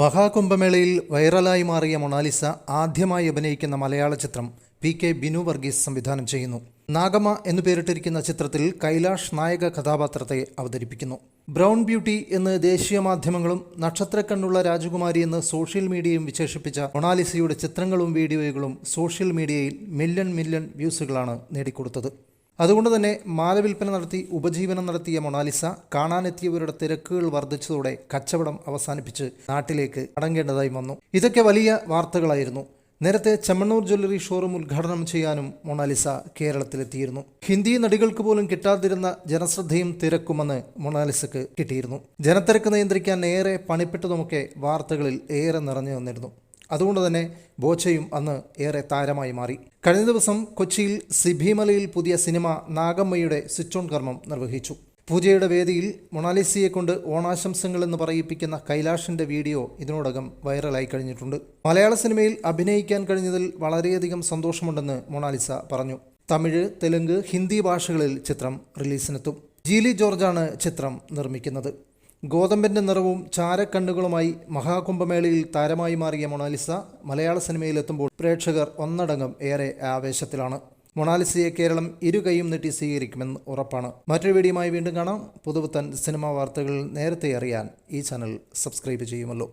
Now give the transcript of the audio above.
മഹാകുംഭമേളയിൽ വൈറലായി മാറിയ മൊണാലിസ ആദ്യമായി അഭിനയിക്കുന്ന മലയാള ചിത്രം പി കെ ബിനു വർഗീസ് സംവിധാനം ചെയ്യുന്നു. നാഗമ എന്നു പേരിട്ടിരിക്കുന്ന ചിത്രത്തിൽ കൈലാഷ് നായക കഥാപാത്രത്തെ അവതരിപ്പിക്കുന്നു. ബ്രൗൺ ബ്യൂട്ടി എന്ന് ദേശീയ മാധ്യമങ്ങളും നക്ഷത്രക്കണ്ണുള്ള രാജകുമാരി എന്ന് സോഷ്യൽ മീഡിയയും വിശേഷിപ്പിച്ച മൊണാലിസയുടെ ചിത്രങ്ങളും വീഡിയോകളും സോഷ്യൽ മീഡിയയിൽ മില്യൺ മില്യൺ വ്യൂസുകളാണ് നേടിക്കൊടുത്തത്. അതുകൊണ്ട് തന്നെ മാലവിൽപ്പന നടത്തി ഉപജീവനം നടത്തിയ മൊണാലിസ കാണാനെത്തിയവരുടെ തിരക്കുകൾ വർദ്ധിച്ചതോടെ കച്ചവടം അവസാനിപ്പിച്ച് നാട്ടിലേക്ക് അടങ്ങേണ്ടതായി വന്നു. ഇതൊക്കെ വലിയ വാർത്തകളായിരുന്നു. നേരത്തെ ചെമ്മണ്ണൂർ ജ്വല്ലറി ഷോറൂം ഉദ്ഘാടനം ചെയ്യാനും മൊണാലിസ കേരളത്തിലെത്തിയിരുന്നു. ഹിന്ദി നടികൾക്ക് പോലും കിട്ടാതിരുന്ന ജനശ്രദ്ധയും തിരക്കുമെന്ന് മൊണാലിസക്ക് കിട്ടിയിരുന്നു. ജനത്തിരക്ക് നിയന്ത്രിക്കാൻ ഏറെ പണിപ്പെട്ടതുമൊക്കെ വാർത്തകളിൽ ഏറെ നിറഞ്ഞു വന്നിരുന്നു അതുകൊണ്ട് തന്നെ ബോച്ചയും അന്ന് ഏറെ താരമായി മാറി. കഴിഞ്ഞ ദിവസം കൊച്ചിയിൽ സിബിമലയിൽ പുതിയ സിനിമ നാഗമ്മയുടെ സ്വിച്ച് ഓൺ കർമ്മം നിർവഹിച്ചു. പൂജയുടെ വേദിയിൽ മൊണാലിസയെ കൊണ്ട് ഓണാശംസകൾ എന്ന് പറയിപ്പിക്കുന്ന കൈലാഷിന്റെ വീഡിയോ ഇതിനോടകം വൈറലായി കഴിഞ്ഞിട്ടുണ്ട്. മലയാള സിനിമയിൽ അഭിനയിക്കാൻ കഴിഞ്ഞതിൽ വളരെയധികം സന്തോഷമുണ്ടെന്ന് മൊണാലിസ പറഞ്ഞു. തമിഴ് തെലുങ്ക് ഹിന്ദി ഭാഷകളിൽ ചിത്രം റിലീസിനെത്തും. ജീലി ജോർജാണ് ചിത്രം നിർമ്മിക്കുന്നത്. ഗോതമ്പിന്റെ നിറവും ചാരക്കണ്ണുകളുമായി മഹാകുംഭമേളയിൽ താരമായി മാറിയ മൊണാലിസ മലയാള സിനിമയിലെത്തുമ്പോൾ പ്രേക്ഷകർ ഒന്നടങ്കം ഏറെ ആവേശത്തിലാണ്. മൊണാലിസയെ കേരളം ഇരു കൈയും നീട്ടി സ്വീകരിക്കുമെന്ന് ഉറപ്പാണ്. മറ്റൊരു വീഡിയോയുമായി വീണ്ടും കാണാം. പുതുപുത്തൻ സിനിമാ വാർത്തകൾ നേരത്തെ അറിയാൻ ഈ ചാനൽ സബ്സ്ക്രൈബ് ചെയ്യുമല്ലോ.